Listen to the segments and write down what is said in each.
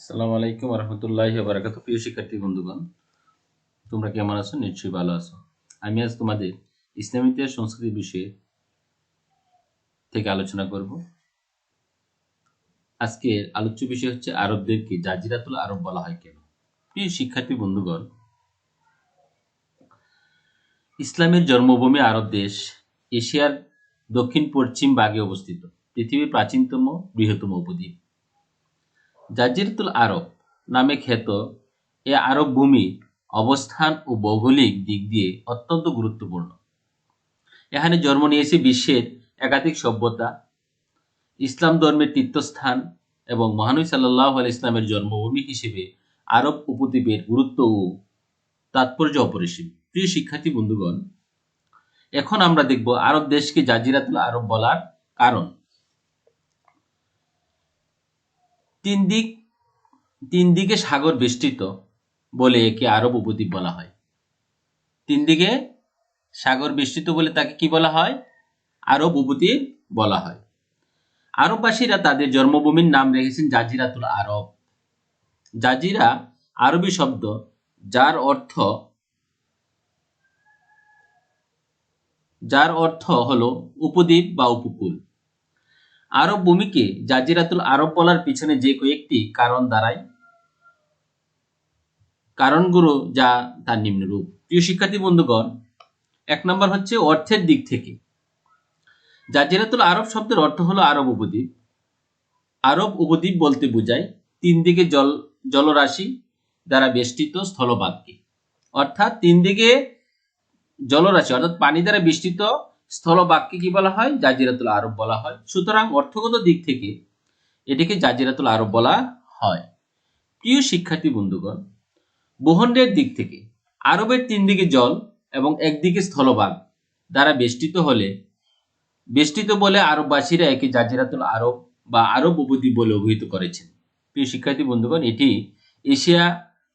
আসসালামু আলাইকুম রহমতুল্লাহ বারাকাত প্রিয় শিক্ষার্থী বন্ধুগণ, তোমরা কেমন আছো? নিশ্চয়ই ভালো আছো। আমি আজ তোমাদের ইসলামী ইতিহাস সংস্কৃতি বিষয়ে থেকে আলোচনা করব। আজকের আলোচ্য বিষয় হচ্ছে আরবদেরকে জাজিরাতুল আরব বলা হয় কেন? প্রিয় শিক্ষার্থী বন্ধুগণ, ইসলামের জন্মভূমি আরব দেশ এশিয়ার দক্ষিণ পশ্চিম ভাগে অবস্থিত। পৃথিবীর প্রাচীনতম বৃহত্তম উপদ্বীপ। জাজিরাতুল আরব নামে খ্যাত এ আরব ভূমি অবস্থান ও ভৌগোলিক দিক দিয়ে অত্যন্ত গুরুত্বপূর্ণ। এখানে জন্ম নিয়েছে বিশ্বের একাধিক সভ্যতা, ইসলাম ধর্মের তীর্থস্থান এবং মহানবী সাল্লাহ আল ইসলামের জন্মভূমি হিসেবে আরব উপদ্বীপের গুরুত্ব ও তাৎপর্য অপরিসীম। প্রিয় শিক্ষার্থী বন্ধুগণ, এখন আমরা দেখব আরব দেশকে জাজিরাতুল আরব বলার কারণ। তিন দিক, তিন দিকে সাগর বেষ্টিত বলে একে আরব উপদ্বীপ বলা হয়। তিন দিকে সাগর বেষ্টিত বলে তাকে কি বলা হয়? আরব উপদ্বীপ বলা হয়। আরববাসীরা তাদের জন্মভূমির নাম রেখেছেন জাজিরাতুল আরব। জাজিরা আরবি শব্দ, যার অর্থ যার অর্থ হলো উপদ্বীপ বা উপকূল। আরব ভূমিকে জাজিরাতুল আরব বলার পিছনে যে কয়েকটি কারণ দাঁড়ায় কারণগুলো যা তার নিম্নরূপ। প্রিয় শিক্ষার্থী বন্ধুগণ, এক নম্বর হচ্ছে অর্থের দিক থেকে। জাজিরাতুল আরব শব্দের অর্থ হলো আরব উপদ্বীপ। আরব উপদ্বীপ বলতে বোঝায় তিন দিকে জল, জলরাশি দ্বারা বেষ্টিত স্থলভাগকে। অর্থাৎ তিন দিকে জলরাশি, অর্থাৎ পানি দ্বারা বেষ্টিত স্থলভাগকে কি বলা হয়? জাজিরাতুল আরব বলা হয়। সুতরাং অর্থগত দিক থেকে এটিকে জাজিরাতুল আরব বলা হয়। প্রিয় শিক্ষার্থী বন্ধুগণ, ভূখণ্ডের দিক থেকে আরবের তিন দিকে জল এবং একদিকে স্থলভাগ দ্বারা বেষ্টিত হলে, বেষ্টিত বলে আরববাসীরা একে জাজিরাতুল আরব বা আরব উপদ্বীপ বলে অভিহিত করেছেন। প্রিয় শিক্ষার্থী বন্ধুগণ, এটি এশিয়া,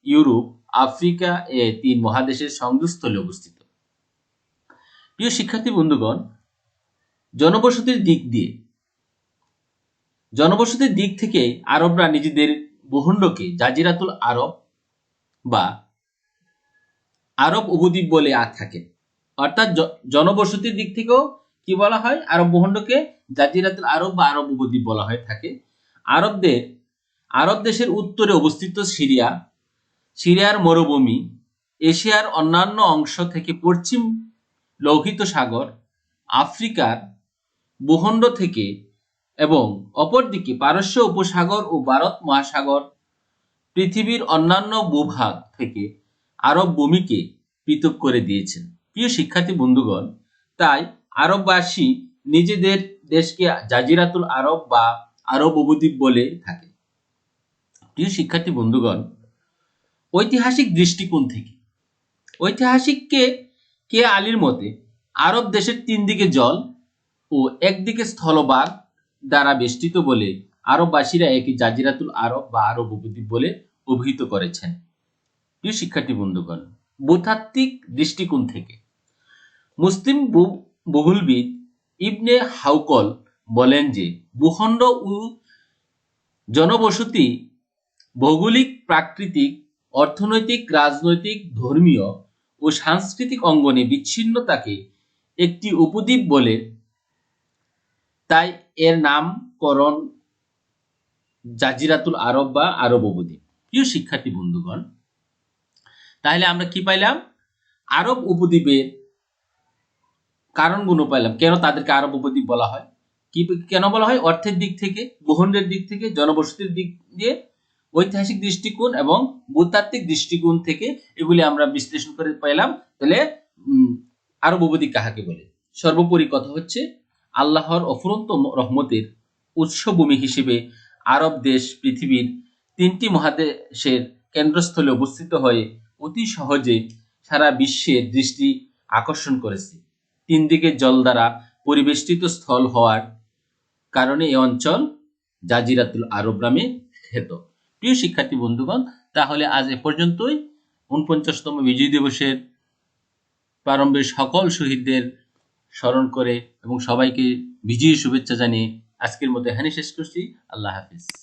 ইউরোপ, আফ্রিকা এ তিন মহাদেশের সংযোগস্থলে অবস্থিত। প্রিয় শিক্ষার্থী বন্ধুগণ, জনবসতির দিক দিয়ে, জনবসতির দিক থেকে আরবরা নিজেদের ভূখণ্ডকে জাজিরাতুল আরব বা আরব উপদ্বীপ বলে আর থাকে। অর্থাৎ জনবসতির দিক থেকেও কি বলা হয়? আরব ভূখণ্ডকে জাজিরাতুল আরব বা আরব উপদ্বীপ বলা হয় থাকে। আরবদের, আরব দেশের উত্তরে অবস্থিত সিরিয়া, সিরিয়ার মরুভূমি, এশিয়ার অন্যান্য অংশ থেকে পশ্চিম লৌহিত সাগর, আফ্রিকার ভূখণ্ড থেকে এবং অপরদিকে পারস্য উপসাগর ও ভারত মহাসাগর পৃথিবীর অন্যান্য ভূভাগ থেকে আরব ভূমিকে পৃথক করে দিয়েছেন প্রিয় শিক্ষার্থী বন্ধুগণ, তাই আরববাসী নিজেদের দেশকে জাজিরাতুল আরব বা আরব উপদ্বীপ বলে থাকে। প্রিয় শিক্ষার্থী বন্ধুগণ, ঐতিহাসিক দৃষ্টিকোণ থেকে, ঐতিহাসিককে কে আলীর মতে আরব দেশের তিন দিকে জল ও একদিকে স্থলভাগ দ্বারা বেষ্টিত বলে আরববাসীরা একে জাজিরাতুল আরব বা আরব উপদ্বীপ বলে অভিহিত করেছেন। প্রিয় শিক্ষার্থী বন্ধুগণ ভূতাত্ত্বিক দৃষ্টিকোণ থেকে মুসলিম বহুলবিদ ইবনে হাউকল বলেন যে, ভূখণ্ড ও জনবসতি ভৌগোলিক, প্রাকৃতিক, অর্থনৈতিক, রাজনৈতিক, ধর্মীয় ও সাংস্কৃতিক অঙ্গনে বিচ্ছিন্নতাকে একটি উপদ্বীপ বলে তাই এর নামকরণ জাজিরাতুল আরব বা আরব উপদ্বীপ। প্রিয় শিক্ষার্থী বন্ধুগণ, তাহলে আমরা কি পাইলাম? আরব উপদ্বীপের কারণগুলো পাইলাম। কেন তাদেরকে আরব উপদ্বীপ বলা হয়? কি কেন বলা হয়? অর্থের দিক থেকে ভূখণ্ডের দিক থেকে, জনবসতির দিক দিয়ে ঐতিহাসিক দৃষ্টিকোণ এবং ভূতাত্ত্বিক দৃষ্টিকোণ থেকে এগুলি আমরা বিশ্লেষণ করে পাইলাম তাহলে আরব উপদ্বীপ কাহাকে বলে? সর্বোপরি কথা হচ্ছে, আল্লাহর অফুরন্ত রহমতের উৎসভূমি হিসেবে আরব দেশ পৃথিবীর তিনটি মহাদেশের কেন্দ্রস্থলে অবস্থিত হয়ে অতি সহজে সারা বিশ্বের দৃষ্টি আকর্ষণ করেছে। তিন দিকে জল দ্বারা পরিবেষ্টিত স্থল হওয়ার কারণে এই অঞ্চল জাজিরাতুল আরব নামে খ্যাত। প্রিয় শিক্ষার্থী বন্ধুগণ, তাহলে আজ এ পর্যন্তই। উনপঞ্চাশতম বিজয় দিবসের প্রারম্ভের সকল শহীদদের স্মরণ করে এবং সবাইকে বিজয়ী শুভেচ্ছা জানিয়ে আজকের মধ্যে এখানে শেষ করছি। আল্লাহ হাফিজ।